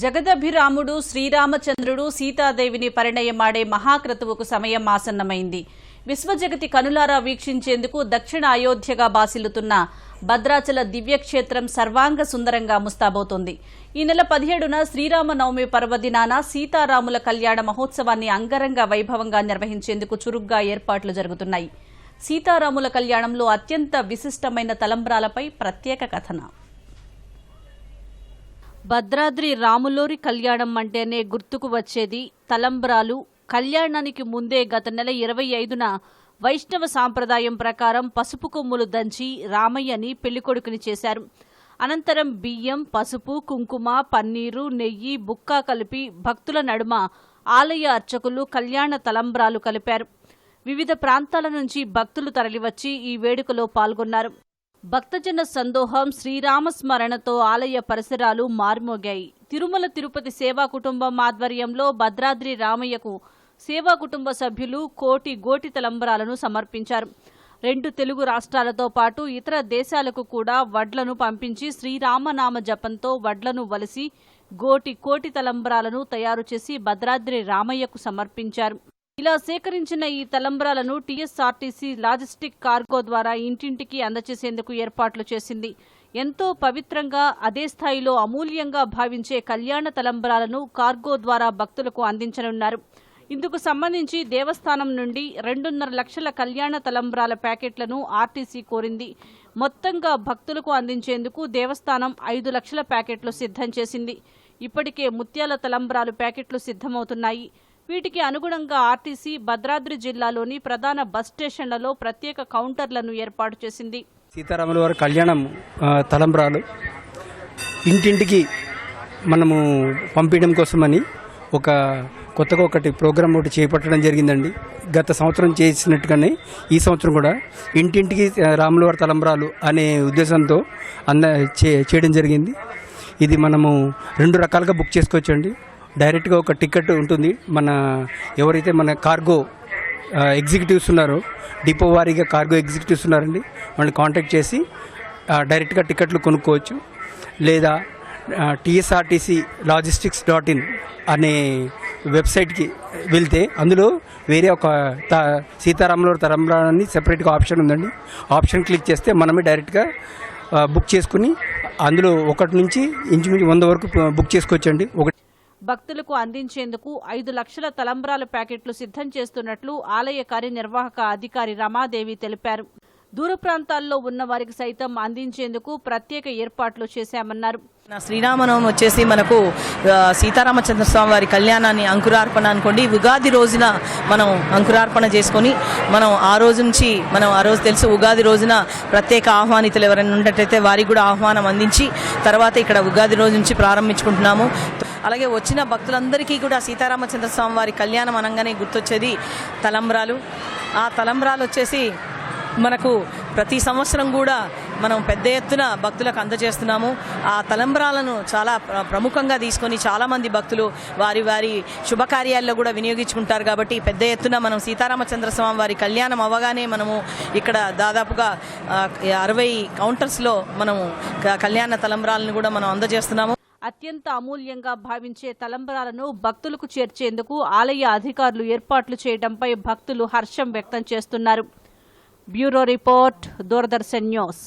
జగదభిరాముడు శ్రీరామచంద్రుడు సీతాదేవిని పరిణయమాడే మహాక్రతువుకు సమయం ఆసన్నమైంది. విశ్వజగతి కనులారా వీక్షించేందుకు దక్షిణ అయోధ్యగా బాసిల్లుతున్న భద్రాచల దివ్యక్షేత్రం సర్వాంగ సుందరంగా ముస్తాబోతోంది ఈ నెల పదిహేడున శ్రీరామనవమి పర్వదినాన సీతారాముల కళ్యాణ మహోత్సవాన్ని అంగరంగ వైభవంగా నిర్వహించేందుకు చురుగ్గా ఏర్పాట్లు జరుగుతున్నాయి. సీతారాముల కళ్యాణంలో అత్యంత విశిష్టమైన తలంబ్రాలపై ప్రత్యేక కథనం. భద్రాద్రి రాములోరి కళ్యాణం అంటేనే గుర్తుకు వచ్చేది తలంబ్రాలు. కళ్యాణానికి ముందే గత నెల ఇరవై ఐదున వైష్ణవ సాంప్రదాయం ప్రకారం పసుపు కొమ్ములు దంచి రామయ్యని పెళ్ళికొడుకుని చేశారు. అనంతరం బియ్యం పసుపు కుంకుమ పన్నీరు నెయ్యి బుక్క కలిపి భక్తుల నడుమ ఆలయ అర్చకులు కళ్యాణ తలంబ్రాలు కలిపారు. వివిధ ప్రాంతాల నుంచి భక్తులు తరలివచ్చి ఈ వేడుకలో పాల్గొన్నారు. భక్తజన సందోహం శ్రీరామ స్మరణతో ఆలయ పరిసరాలు మార్మోగాయి. తిరుమల తిరుపతి సేవా కుటుంబం ఆధ్వర్యంలో భద్రాద్రి రామయ్యకు సేవా కుటుంబ సభ్యులు కోటి గోటి తలంబరాలను సమర్పించారు. రెండు తెలుగు రాష్ట్రాలతో పాటు ఇతర దేశాలకు కూడా వడ్లను పంపించి శ్రీరామనామ జపంతో వడ్లను వలసి గోటి కోటి తలంబరాలను తయారు చేసి భద్రాద్రి రామయ్యకు సమర్పించారు. ఇలా సేకరించిన ఈ తలంబ్రాలను టీఎస్ఆర్టీసీ లాజిస్టిక్ కార్గో ద్వారా ఇంటింటికి అందజేసేందుకు ఏర్పాట్లు చేసింది. ఎంతో పవిత్రంగా అదే స్థాయిలో అమూల్యంగా భావించే కళ్యాణ తలంబ్రాలను కార్గో ద్వారా భక్తులకు అందించనున్నారు. ఇందుకు సంబంధించి దేవస్థానం నుండి రెండున్నర లక్షల కళ్యాణ తలంబ్రాల ప్యాకెట్లను ఆర్టీసీ కోరింది. మొత్తంగా భక్తులకు అందించేందుకు దేవస్థానం ఐదు లక్షల ప్యాకెట్లు సిద్ధం చేసింది. ఇప్పటికే ముత్యాల తలంబ్రాలు ప్యాకెట్లు సిద్ధమవుతున్నాయి. వీటికి అనుగుణంగా ఆర్టీసీ భద్రాద్రి జిల్లాలోని ప్రధాన బస్ స్టేషన్లలో ప్రత్యేక కౌంటర్లను ఏర్పాటు చేసింది. సీతారాముల వారి కళ్యాణం తలంబ్రాలు. ఇంటింటికి మనము పంపించడం కోసమని ఒక కొత్తగా ఒకటి ప్రోగ్రామ్ ఒకటి చేపట్టడం జరిగిందండి. గత సంవత్సరం చేసినట్టుగానే ఈ సంవత్సరం కూడా ఇంటింటికి రాములవారి తలంబ్రాలు అనే ఉద్దేశంతో అంద చేయడం జరిగింది. ఇది మనము రెండు రకాలుగా బుక్ చేసుకోవచ్చండి. డైరెక్ట్గా ఒక టికెట్ ఉంటుంది. మన ఎవరైతే మన కార్గో ఎగ్జిక్యూటివ్స్ ఉన్నారో డిపో వారీగా కార్గో ఎగ్జిక్యూటివ్స్ ఉన్నారండి వాళ్ళని కాంటాక్ట్ చేసి డైరెక్ట్గా టికెట్లు కొనుక్కోవచ్చు. లేదా టీఎస్ఆర్టీసీ లాజిస్టిక్స్ డాట్ ఇన్ అనే వెబ్సైట్కి వెళ్తే అందులో వేరే ఒక త సీతారాముల తరంలో అని సెపరేట్గా ఆప్షన్ ఉందండి. ఆప్షన్ క్లిక్ చేస్తే మనమే డైరెక్ట్గా బుక్ చేసుకుని అందులో ఒకటి నుంచి ఇంచుమించు వంద వరకు బుక్ చేసుకోవచ్చండి. ఒకటి భక్తులకు అందించేందుకు ఐదు లక్షల తలంబ్రాల ప్యాకెట్లు సిద్ధం చేస్తున్నట్లు ఆలయ కార్యనిర్వాహక అధికారి రమాదేవి తెలిపారు. దూర ప్రాంతాల్లో ఉన్న వారికి సైతం అందించేందుకు ప్రత్యేక ఏర్పాట్లు చేశామన్నారు. శ్రీరామనవం శ్రీరామనవమి వచ్చేసి మనకు సీతారామచంద్ర స్వామి వారి కళ్యాణాన్ని అంకురార్పణ అనుకోండి. ఉగాది రోజున మనం అంకురార్పణ చేసుకొని మనం ఆ రోజు నుంచి మనం ఆ రోజు తెలుసు ఉగాది రోజున ప్రత్యేక ఆహ్వానితులు ఎవరైనా ఉన్నట్టయితే వారికి కూడా ఆహ్వానం అందించి తర్వాత ఇక్కడ ఉగాది రోజు నుంచి ప్రారంభించుకుంటున్నాము. అలాగే వచ్చిన భక్తులందరికీ కూడా సీతారామచంద్ర స్వామి వారి కళ్యాణం అనగానే గుర్తొచ్చేది తలంబ్రాలు. ఆ తలంబ్రాలు వచ్చేసి మనకు ప్రతి సంవత్సరం కూడా మనం పెద్ద ఎత్తున భక్తులకు అందజేస్తున్నాము. ఆ తలంబ్రాలను చాలా ప్ర- ప్రముఖంగా తీసుకొని చాలామంది భక్తులు వారి వారి శుభకార్యాల్లో కూడా వినియోగించుకుంటారు కాబట్టి పెద్ద ఎత్తున మనం సీతారామచంద్ర స్వామి వారి కళ్యాణం అవ్వగానే మనము ఇక్కడ దాదాపుగా అరవై కౌంటర్స్లో మనము కళ్యాణ తలంబ్రాలను కూడా మనం అందజేస్తున్నాము. అత్యంత అమూల్యంగా భావించే తలంబరాలను భక్తులకు చేర్చేందుకు ఆలయ అధికారులు ఏర్పాట్లు చేయడంపై భక్తులు హర్షం వ్యక్తం చేస్తున్నారు. Bureau report Doordarshan news.